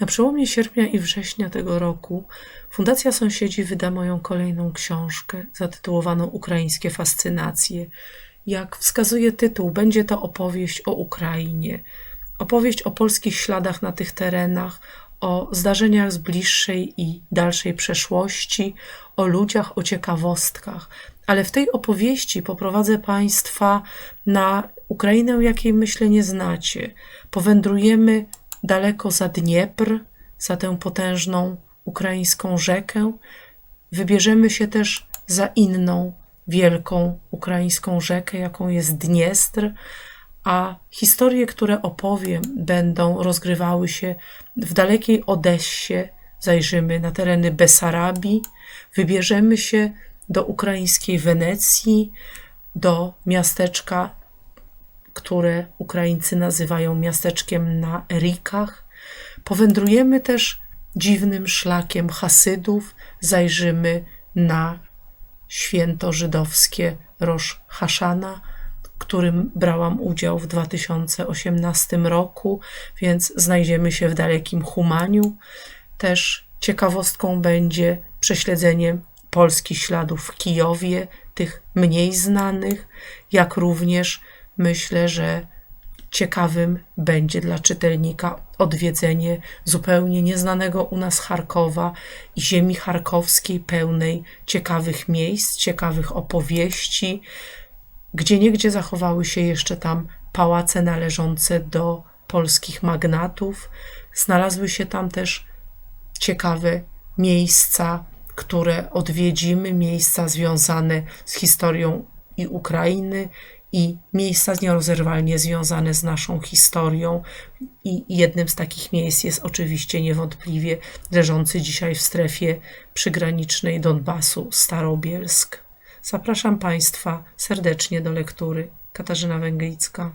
Na przełomie sierpnia i września tego roku Fundacja Sąsiedzi wyda moją kolejną książkę zatytułowaną Ukraińskie fascynacje. Jak wskazuje tytuł, będzie to opowieść o Ukrainie, opowieść o polskich śladach na tych terenach, o zdarzeniach z bliższej i dalszej przeszłości, o ludziach, o ciekawostkach. Ale w tej opowieści poprowadzę Państwa na Ukrainę, jakiej myślę nie znacie. Powędrujemy daleko za Dniepr, za tę potężną ukraińską rzekę. Wybierzemy się też za inną wielką ukraińską rzekę, jaką jest Dniestr, a historie, które opowiem, będą rozgrywały się w dalekiej Odessie. Zajrzymy na tereny Besarabii, wybierzemy się do ukraińskiej Wenecji, do miasteczka, które Ukraińcy nazywają miasteczkiem na Rikach. Powędrujemy też dziwnym szlakiem Hasydów, zajrzymy na święto żydowskie Rosh Haszana, którym brałam udział w 2018 roku, więc znajdziemy się w dalekim Humaniu. Też ciekawostką będzie prześledzenie polskich śladów w Kijowie, tych mniej znanych, jak również myślę, że ciekawym będzie dla czytelnika odwiedzenie zupełnie nieznanego u nas Charkowa i ziemi charkowskiej, pełnej ciekawych miejsc, ciekawych opowieści, gdzie niegdzie zachowały się jeszcze tam pałace należące do polskich magnatów. Znalazły się tam też ciekawe miejsca, które odwiedzimy, miejsca związane z historią i Ukrainy, i miejsca nierozerwalnie związane z naszą historią. I jednym z takich miejsc jest oczywiście niewątpliwie leżący dzisiaj w strefie przygranicznej Donbasu Starobielsk. Zapraszam Państwa serdecznie do lektury. Katarzyna Węglicka.